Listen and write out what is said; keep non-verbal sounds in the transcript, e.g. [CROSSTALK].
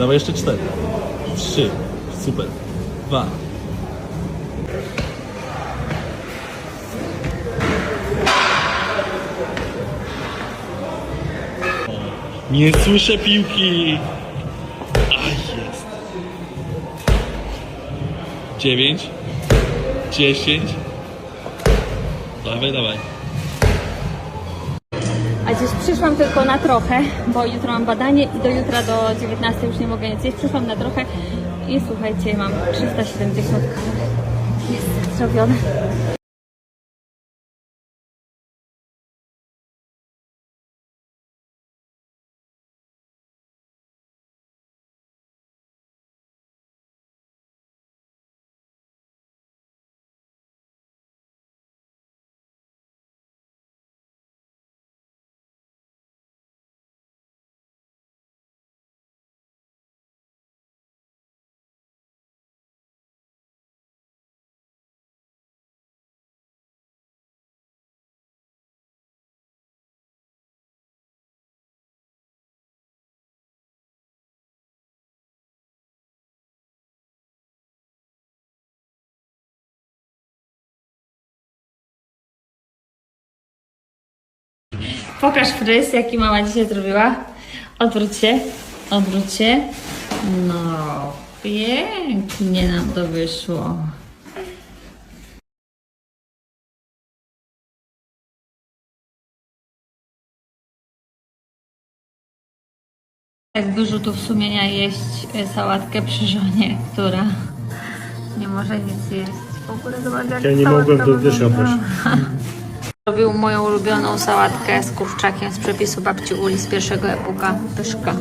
Dawaj jeszcze cztery. Trzy. Super. Dwa. Nie słyszę piłki. Aj, jest. Dziewięć. Dziesięć. Dawaj, dawaj. A dziś przyszłam tylko na trochę, bo jutro mam badanie i do jutra do 19 już nie mogę nic jeść. Przyszłam na trochę i słuchajcie, mam 370 kalorii. Jest zrobione. Pokaż fryz, jaki mama dzisiaj zrobiła. Odwróć się, odwróć się. No, pięknie nam to wyszło. Jak wyrzutów sumienia jeść e, sałatkę przy żonie, która nie może nic jeść. W ogóle zobacz, jak Ja nie mogłem, to też wygląda. [LAUGHS] Robił moją ulubioną sałatkę z kurczakiem z przepisu babci Uli z pierwszego epuka. Pyszka.